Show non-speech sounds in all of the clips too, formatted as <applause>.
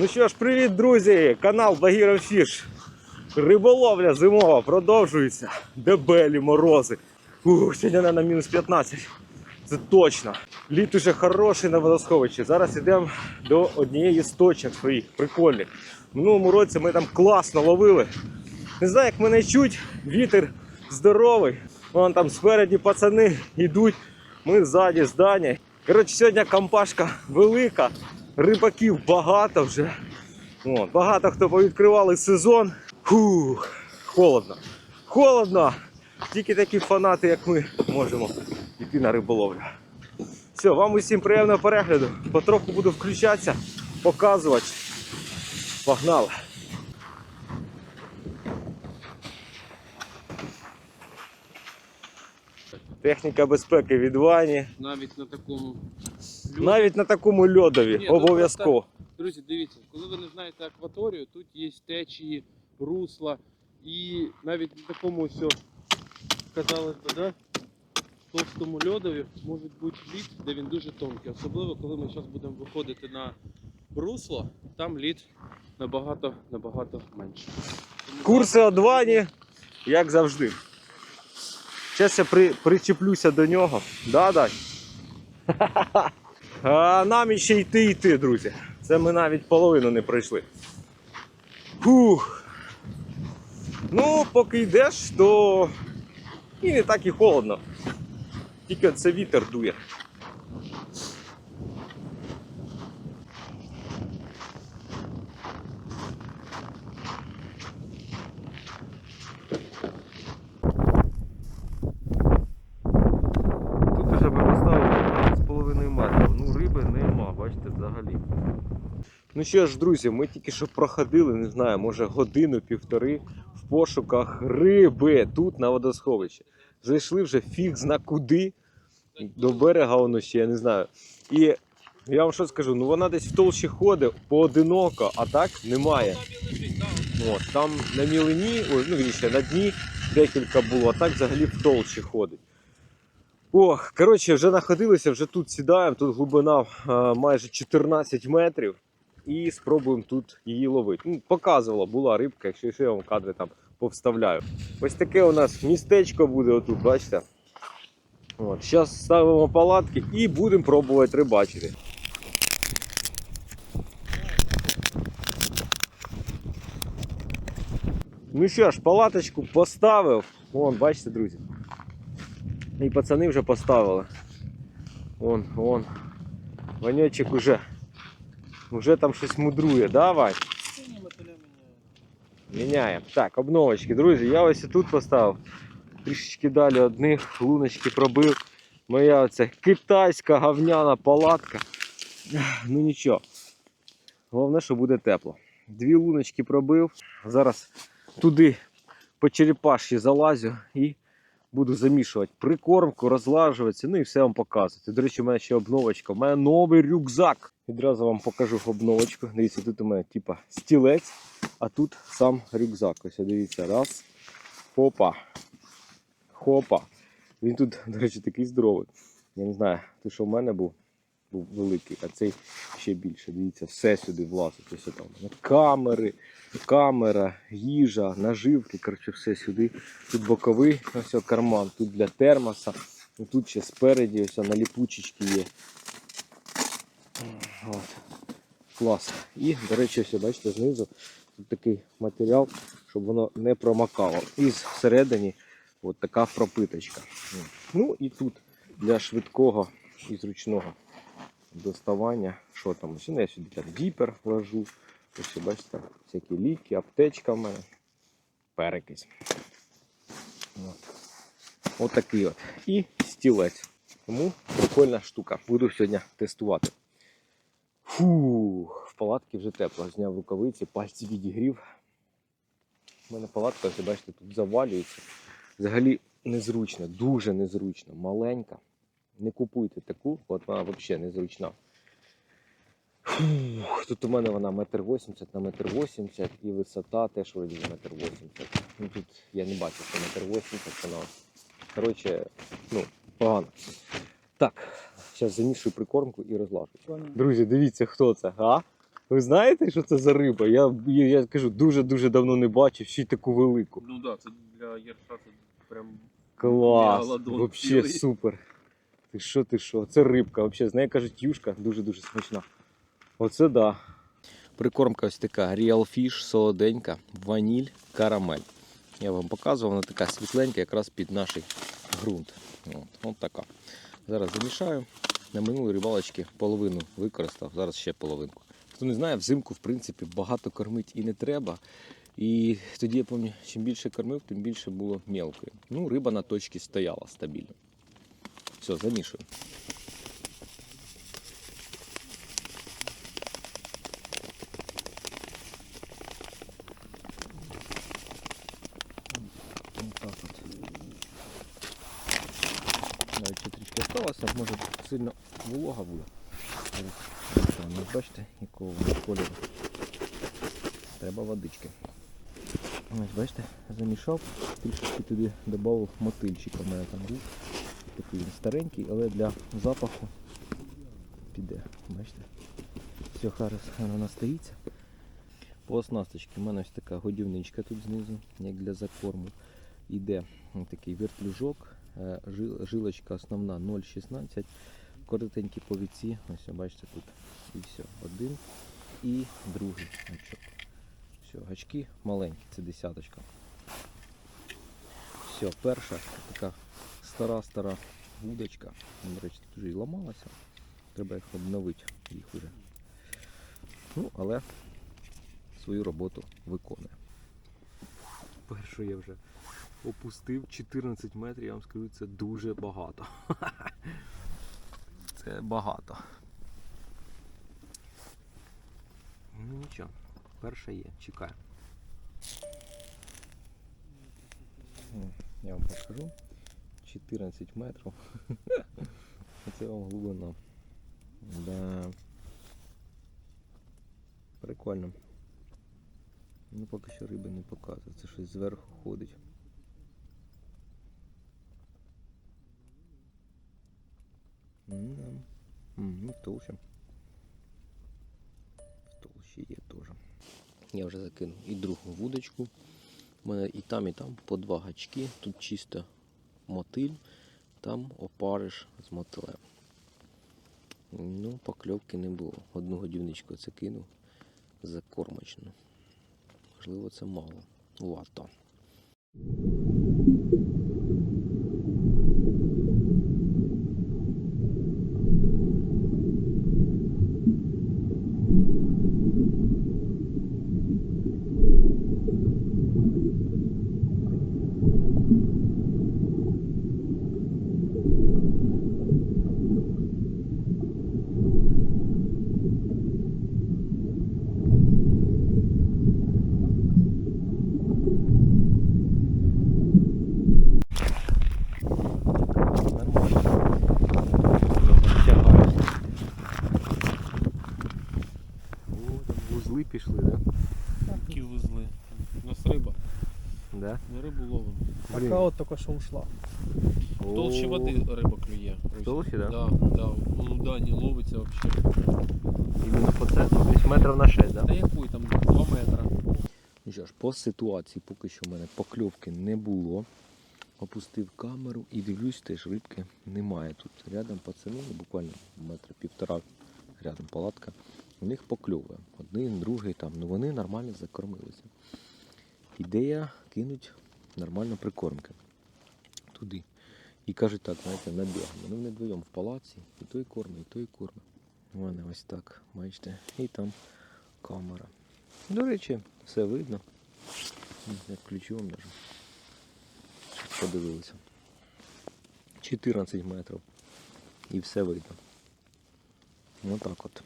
Ну що ж, привіт, друзі! Канал Багіра Фіш. Риболовля зимова продовжується. Дебелі морози. Ух, сьогодні на мінус 15. Це точно. Літ уже хороший на водосховищі. Зараз йдемо до однієї з точок своїх прикольних. Минулому році ми там класно ловили. Не знаю, як мене чуть, вітер здоровий. Вон там спереді пацани йдуть. Ми ззаді здання. Коротше, сьогодні компашка велика, рибаків багато вже. От, багато хто повідкривали сезон. Фух, холодно. Холодно. Тільки такі фанати, як ми, можемо йти на риболовлю. Все, вам усім приємного перегляду. Потроху буду включатися, показувати. Погнали! Техніка безпеки від Вані. навіть на такому Навіть на такому льодові Ні, ну, обов'язково. Друзі, дивіться, коли ви не знаєте акваторію, тут є течії, русла і навіть на такому ось, казалось би, да, товстому льодові може бути лід, де він дуже тонкий. Особливо, коли ми зараз будемо виходити на русло, там лід набагато набагато менше. Курси зараз Вані, як завжди. Зараз я при, причеплюся до нього. Да, Дань? <laughs> А нам іще йти йти, друзі. Це ми навіть половину не пройшли. Фух. Ну, поки йдеш, то і не так і холодно. Тільки це вітер дує. Тут вже ми поставили з половиною метрів. Ну, риби нема, взагалі. Ну що ж, друзі, ми тільки що проходили, не знаю, може годину-півтори в пошуках риби тут на водосховищі. Зайшли вже фіг зна куди. До берега воно ще, я не знаю. І я вам що скажу, ну вона десь в толщі ходить поодиноко, а так немає. От, там на мілині, ой, ну вірніше, на дні декілька було, а так взагалі в толщі ходить. Ох, коротше, вже находилися, вже тут сідаємо, тут глибина а, майже 14 метрів. І спробуємо тут її ловити. Ну, показувала, була рибка, якщо що, я вам кадри там повставляю. Ось таке у нас містечко буде отут, бачите? От, зараз ставимо палатки і будемо пробувати рибачити. Ну що ж, палаточку поставив. Вон, бачите, друзі. І пацани вже поставили. Вон, вон. Ванечек уже. Уже там щось мудрує, да, Вань? Міняємо. Так, обновочки, друзі. Я ось і тут поставив. Трішечки далі одних луночки пробив. Моя оця китайська говняна палатка. Ну нічого. Головне, що буде тепло. Дві луночки пробив. Зараз туди по черепашці залазю і буду замішувати прикормку, розлажуватися, ну і все вам показувати. До речі, у мене ще обновочка. У мене новий рюкзак. Відразу вам покажу обновочку. Дивіться, тут у мене типа стілець, а тут сам рюкзак. Ось дивіться, раз. Хопа. Хопа. Він тут, до речі, такий здоровий. Я не знаю, той, що в мене був, був великий, а цей ще більше. Дивіться, все сюди влазить. Ось там. Камери, камера, їжа, наживки, коротше, все сюди. Тут боковий ось карман, тут для термоса. Тут ще спереді ось о, на ліпучечки є. От. Клас. І, до речі, ось, бачите, знизу тут такий матеріал, щоб воно не промокало. І всередині от така пропиточка. Ну і тут для швидкого і зручного доставання. Що там? Ось я сюди так діпер ложу. Ось бачите, всякі ліки, аптечка в мене, перекись. От. От такий от. І стілець. Тому прикольна штука. Буду сьогодні тестувати. Фух, в палатці вже тепло. Зняв рукавиці, пальці відігрів. У мене палатка, бачите, тут завалюється. Взагалі незручно, дуже незручно, маленька. Не купуйте таку, от вона взагалі незручна. Фух, тут у мене вона метр вісімдесят на метр вісімдесят і висота теж вроді метр вісімдесят. Ну тут я не бачу, що метр вісімдесят вона. Коротше, ну, погано. Так, зараз замішую прикормку і розлажу. Друзі, дивіться, хто це, а? Ви знаєте, що це за риба? Я, я, я кажу, дуже-дуже давно не бачив, ще й таку велику. Ну так, це для Єрша це прям Клас! Цілий. супер. Ти що, ти що? Це рибка. Вообще, з нею кажуть, юшка дуже-дуже смачна. Оце да. Прикормка ось така Real Fish, солоденька, ваніль, карамель. Я вам показував, вона така світленька, якраз під наш ґрунт. От, от така. Зараз замішаю. На минулій рибалочці половину використав, зараз ще половинку. Хто не знає, взимку, в принципі, багато кормити і не треба. І тоді я пам'ятаю, чим більше кормив, тим більше було мелкої. Ну, риба на точці стояла стабільно. Все, замішую. Трішки осталося, може сильно волога буде. Бачите, якого кольору. Треба водички. Ось, бачите, замішав, трішки туди додав мотильчика. У мене там був. Такий він старенький, але для запаху піде. Бачите? Все, зараз воно настоїться. По оснасточці в мене ось така годівничка тут знизу, як для закорму. Іде такий вертлюжок, е, жилочка основна 0,16, коротенькі повіці. Ось бачите тут. І все. Один і другий гачок. Все, гачки маленькі, це десяточка. Все, перша така стара-стара вудочка. До речі, тут вже і ламалася. Треба їх обновити, їх вже. Ну, але свою роботу виконує. Першу я вже опустив 14 метрів, я вам скажу, це дуже багато. <laughs> Це багато. Ну нічого, перша є, чекаю. Я вам покажу. 14 метрів. <laughs> Це вам глибина. Да. Прикольно. Ну поки що риби не показує. Це щось зверху ходить. М, Ну, толще. Толще є теж. Я вже закинув і другу вудочку. У мене і там, і там по два гачки. Тут чисто мотиль, там опариш з мотилем. Ну, покльовки не було. Одну годівничку це кинув закормочно. Можливо, це мало. Варто. Нормально. Тягає. О, там вузли пішли, да? такі вузли. У нас риба. Да? Ми рибу ловимо. Блін. Така от тільки що ушла. Толще води риба клює. Толще, да? Да, да. У Лудані ловиться взагалі. Іменно по центру, десь метрів на 6, да? Та якої там 2 метри. Ну що ж, по ситуації поки що в мене покльовки не було. Опустив камеру і дивлюсь, теж рибки немає тут. Рядом пацани, ну, буквально метра півтора рядом палатка. У них покльовує. Один, другий там. Ну вони нормально закормилися. Ідея кинуть нормально прикормки туди. І кажуть так, знаєте, набігаємо. Ну вони вдвоєм в палаці, і той корме, і той корме. У мене ось так, бачите, і там камера. До речі, все видно. Як ключом навіть. Щоб подивилися. 14 метрів. І все видно. Ну так от.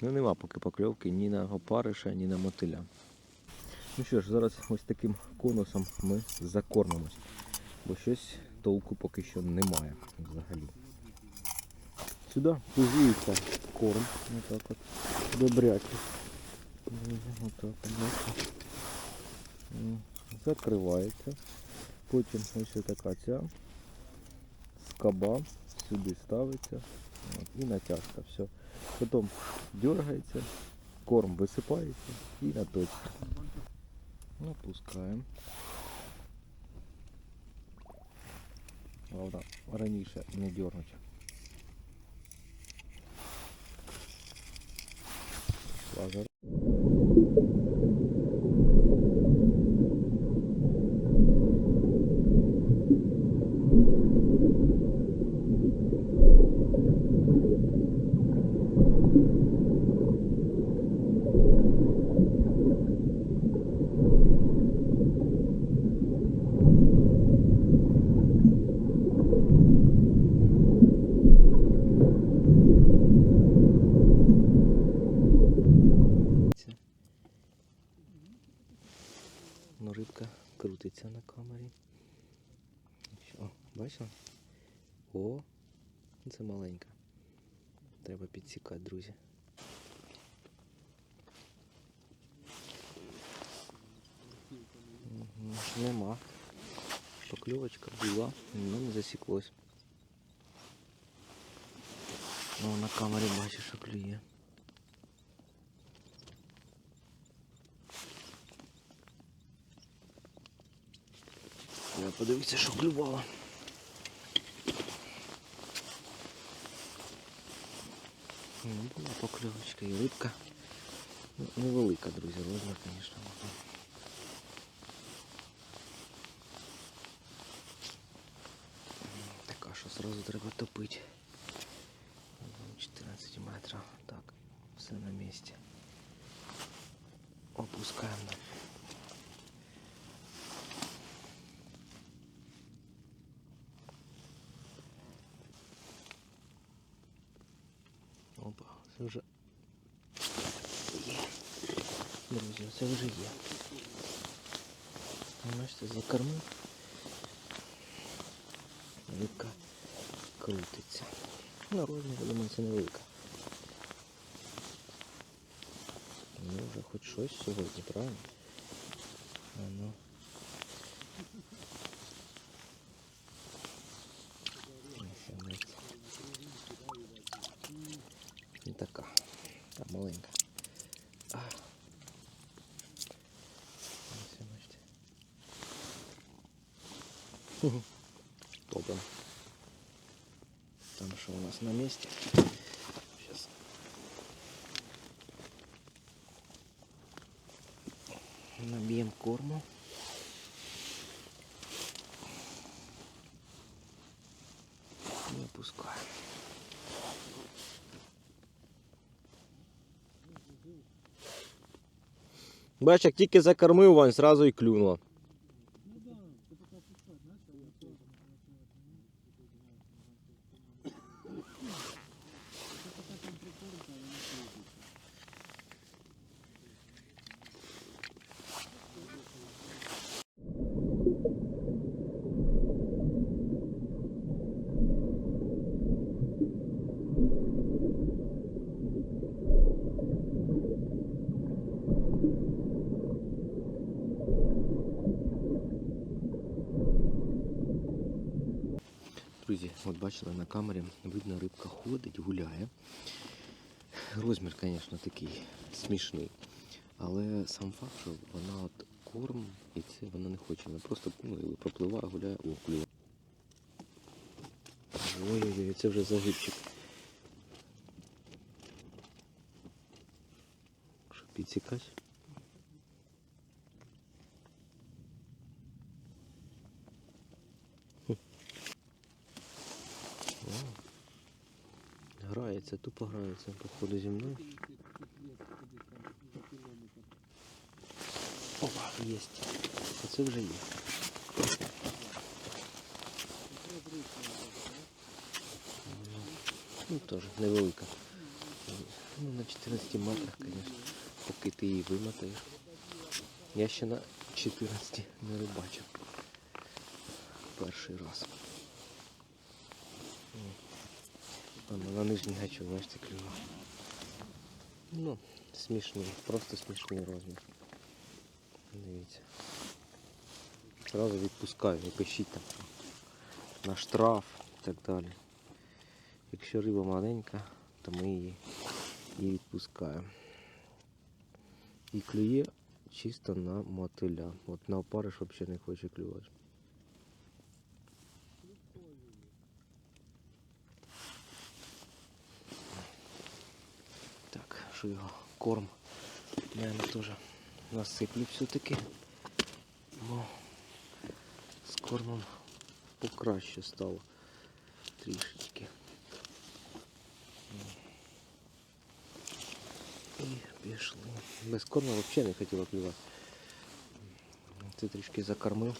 Ну нема поки покльовки ні на опариша, ні на мотиля. Ну що ж, зараз ось таким конусом ми закормимось. Бо щось толку поки що немає взагалі. Сюди пузується корм. Отак от. Добрячий. Отак от. Закривається. Потім ось така ця скоба сюди ставиться. І натяжка. Все. Потім дергається, корм висипається і на Опускаємо. Головне, раніше не дернуть. Лазер. Ну, рибка крутиться на камері. О, бачила? О, це маленька. Треба підсікати, друзі. Мгм, Нема. Покльовочка була, але не засіклось. Ну, на камері бачиш, що клює. Я подивився, що клювало. Ну, була покльовочка і рибка. Ну, невелика, друзі, розмір, звісно. Така, що зразу треба топити. 14 метрів. Так, все на місці. Опускаємо. Опа, це вже є. Друзі, це вже є. Бачите, закормив. Рибка Крутиться. Ну, розмір, я думаю, це невелика. Ну, вже хоч щось сьогодні, правильно? А ну. Ось вона. Не така. А маленька. А. Ось, бачите. Ху-ху. Топим. Там що у нас на місці. Сейчас. Наб'ємо корму. І опускаємо. Бач, як тільки закормив Вань, зразу і клюнуло. Друзі, от бачили на камері, видно, рибка ходить, гуляє. Розмір, звісно, такий смішний. Але сам факт, що вона от корм і це вона не хоче. Вона просто ну, пропливає, гуляє, о, клює. Ой-ой-ой, це вже загибчик. Що підсікать? О, Грається, тупо грається, походу зі мною. Опа, єсть. Оце вже є. Ну, теж невелика. Ну, на 14 метрах, звісно. Поки ти її вимотаєш. Я ще на 14 не рибачив. Перший раз. Там на нижній гачок, бачите, клюва. Ну, смішний, просто смішний розмір. Дивіться. Зразу відпускаю, не пишіть там на штраф і так далі. Якщо риба маленька, то ми її і відпускаю. І клює чисто на мотиля. От на опариш взагалі не хоче клювати. Так, що його корм. Наверное, теж насиплю все-таки. Бо з кормом покраще стало трішечки. І пішли. Без корму взагалі не хотіла клювати. Це трішки закормив.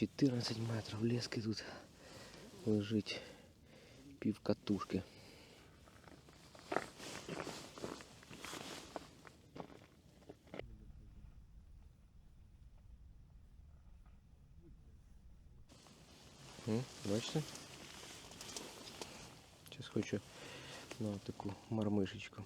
14 метрів лески тут лежить пів катушки. Бачите? Зараз хочу на таку мармишечку.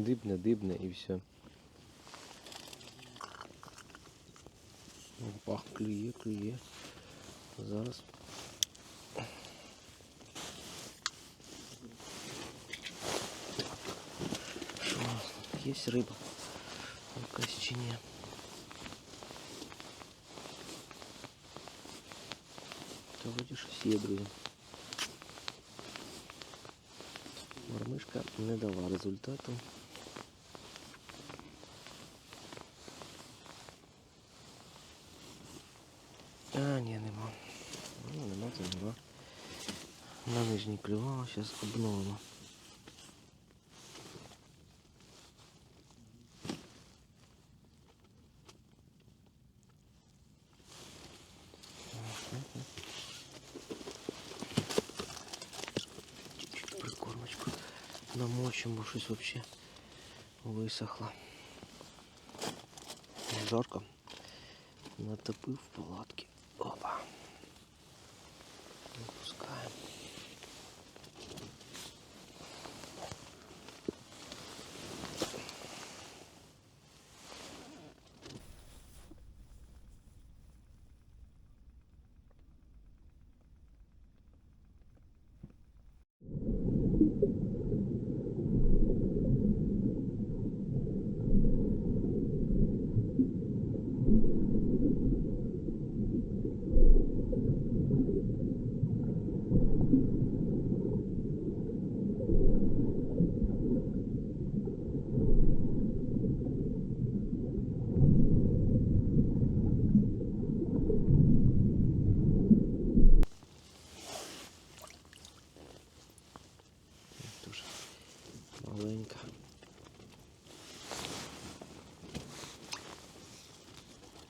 Дибне, дибне і все. Опа, клює, клює. Зараз. Що, є риба? Якась чи ні? Та вроді щось є, друзі. Мормишка не дала результату. А, ні, нема. Ну, нема, то нема. На нижній клювала, зараз обновимо. Чуть-чуть прикормочку намочим, бо щось взагалі висохло. Жарко. Натопив в палатки.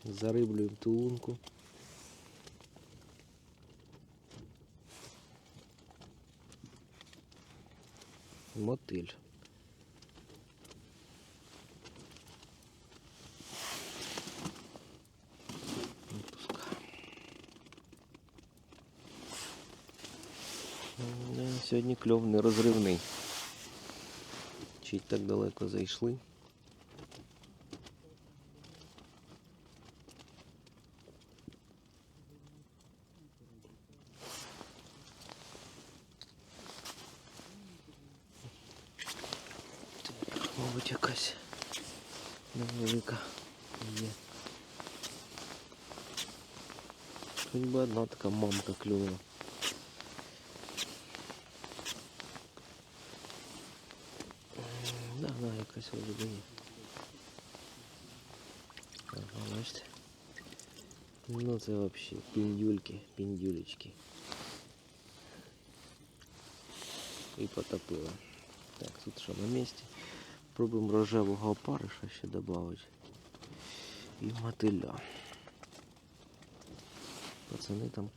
Зариблюємо ту лунку. Мотиль. Сьогодні кльов не розривний. Чи так далеко зайшли? Так, мабуть, якась невелика є. Хоч би одна така мамка клюнула. Да, да, якась. Ага, бачите? Ну це вообще піндюльки, піндюлечки. І потопила. Так, тут що на місці. Пробуємо рожевого опариша ще додати. І мотиля. Пацани там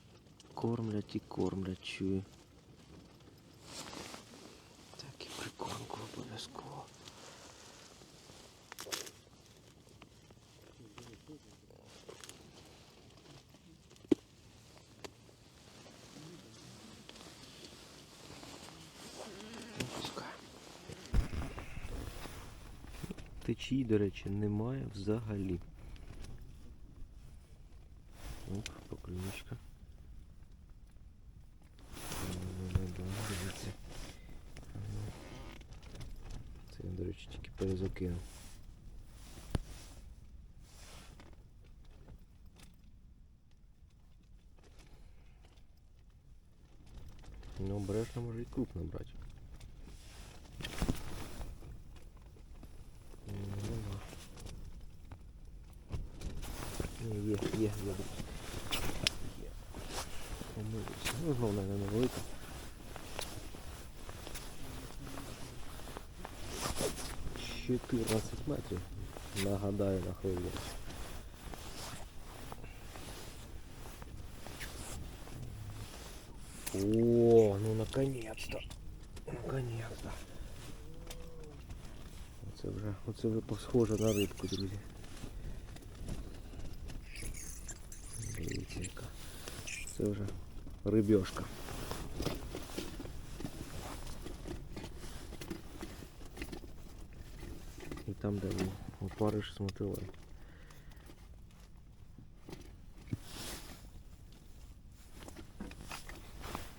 кормлять і кормлять, чую. Так і прикормку обов'язково. Течії, до речі, немає взагалі. Перезакинув. Ну, обережно може і крупно брати. 15 метрів. Нагадаю, знаходиться. О, ну наконец-то. Наконец-то. Оце вже, оце вже схоже на рибку, друзі. Дивіться яка. Це вже рибешка. Там, де він опариш з.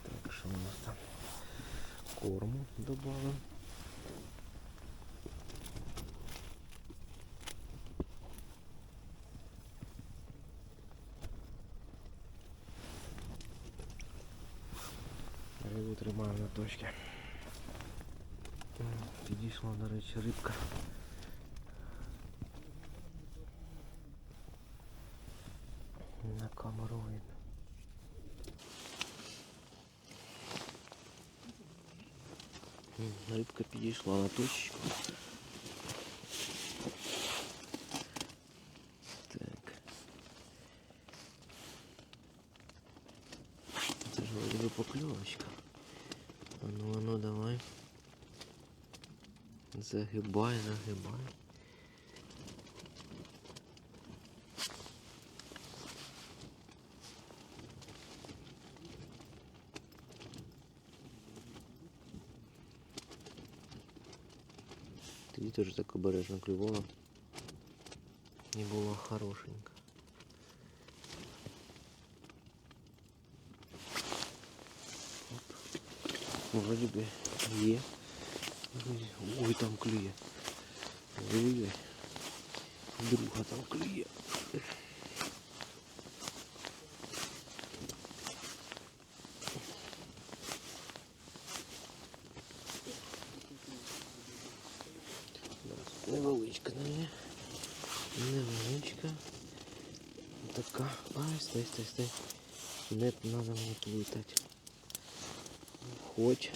Так, що у нас там? Корму добавимо. Рибу тримаємо на точці. Підійшла, до речі, рибка. Рибка підійшла на точку. Так. Це ж вроде би покльовочка. А ну, а ну давай. Загибай, загибай. теж так обережно клювала. І було хорошенько. Оп. Вроді би є. Вроді- Ой, там клює. Ой-ой. Друга там клює. Стой, стой, стой. Не надо мені плутати. Хоть.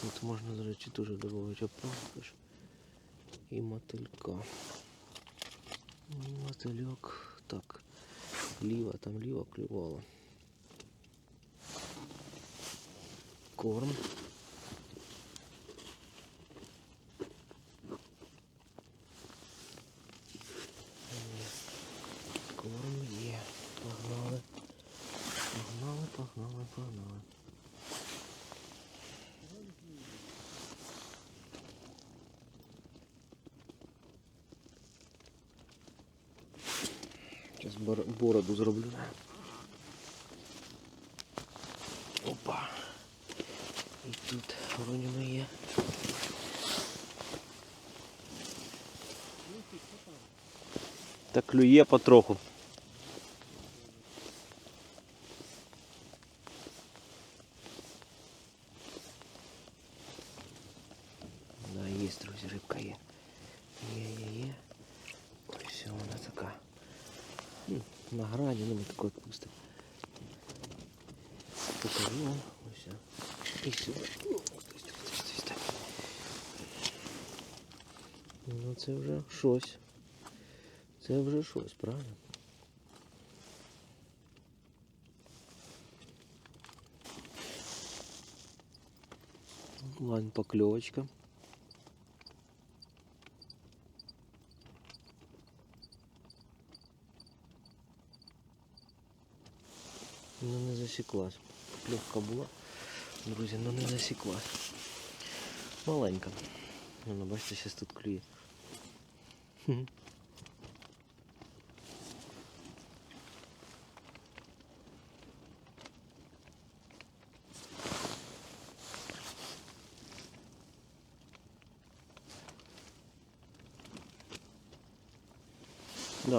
Тут можна, до речі, дуже додати опариш і мотилька. Мотильок. Так. Ліва, там ліва клювала. Корм є. Погнали. Погнали, погнали, погнали. Зараз бороду зроблю. Опа. І тут вроді ми є. Так клює потроху. щось. Це вже щось, правильно? Ладно, поклевочка. Ну не засіклась. Легка була. Друзі, ну не засіклась. Маленька. Ну, бачите, зараз тут клює. Да,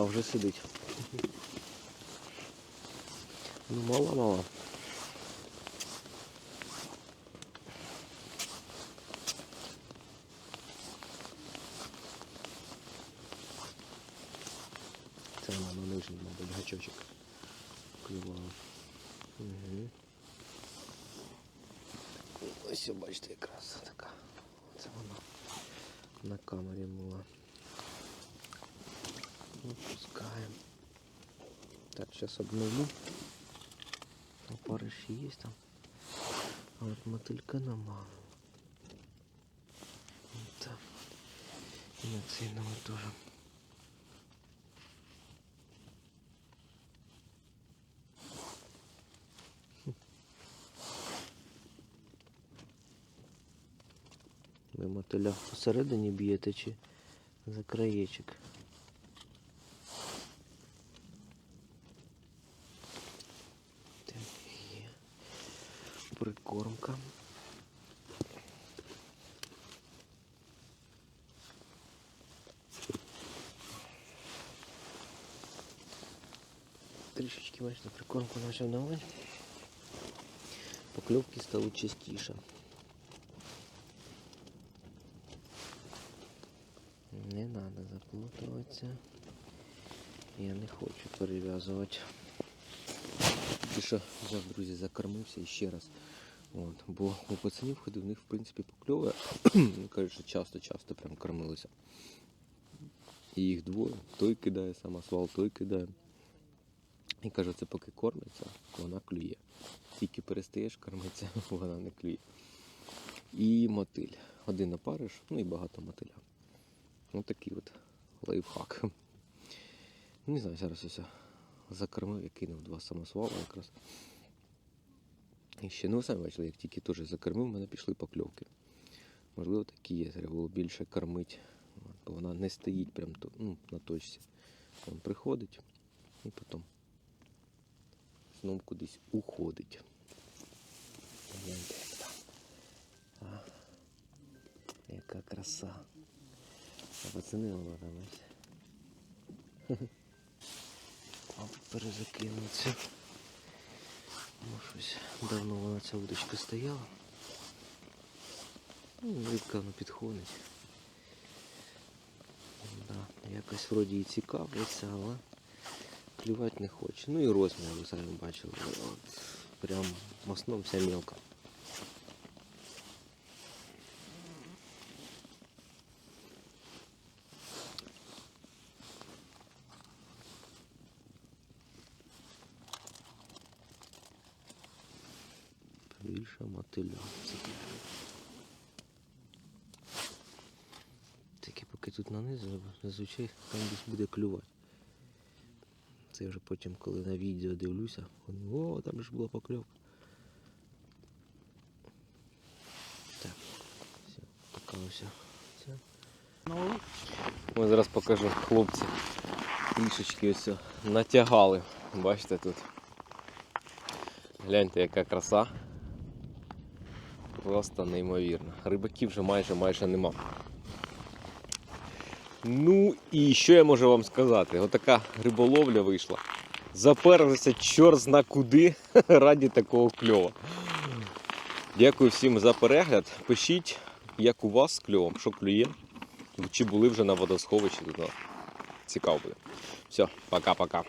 вже сидить. Ну, мала, гачочок клювала. Угу. Ось бачите, якраз така. Це вона на камері була. Опускаем. Так, сейчас обновлю. Опарыш есть там. А вот мотылька нема. Вот так. И на цельного тоже. Хм. Ви мотиля посередині б'єте чи за краєчок? Так, є. Прикормка. Трішечки бачите, прикормку почав давати. Покльовки стали частіше. Не треба. Я не хочу перев'язувати. Що взяв, друзі, закормився ще раз. От, бо у пацанів ходив, в них в принципі покльовує. <clears throat> Кажуть, що часто-часто прям кормилися. І їх двоє. Той кидає самосвал, той кидає. І каже, це поки кормиться, вона клює. Тільки перестаєш кормитися, <laughs> вона не клює. І мотиль. Один опариш, ну і багато мотиля. Ось такий от лайфхак. Не знаю, зараз ось закормив і кинув два самосвали якраз. І ще, ну ви самі бачили, як тільки теж закормив, в мене пішли покльовки. Можливо, такі є, треба було більше кормити. Бо вона не стоїть прям тут, ну, на точці. Він приходить і потім знову кудись уходить. Гляньте, як там. А, яка краса. А пацани <laughs> ось. Мабуть, перезакинуться. Ну, щось давно вона ця удочка стояла. Ну, рибка вона підходить. Да, якось вроді і цікавиться, але клювати не хоче. Ну і розмір, ви самі бачили. Прям в основному вся мелка. Більше мотиля. Тільки поки тут нанизано, зазвичай там десь буде клювати. Це вже потім, коли на відео дивлюся, о, там ж була покльовка. Так, все, все. Все. Ось зараз покажу хлопці. Трішечки ось натягали. Бачите тут. Гляньте, яка краса. Просто неймовірно. Рибаків вже майже майже нема. Ну і що я можу вам сказати? Отака риболовля вийшла. Заперлися чорт зна куди <laughs> раді такого кльова. Дякую всім за перегляд. Пишіть, як у вас з кльовом, що клює. Чи були вже на водосховищі. Цікаво буде. Все, пока-пока.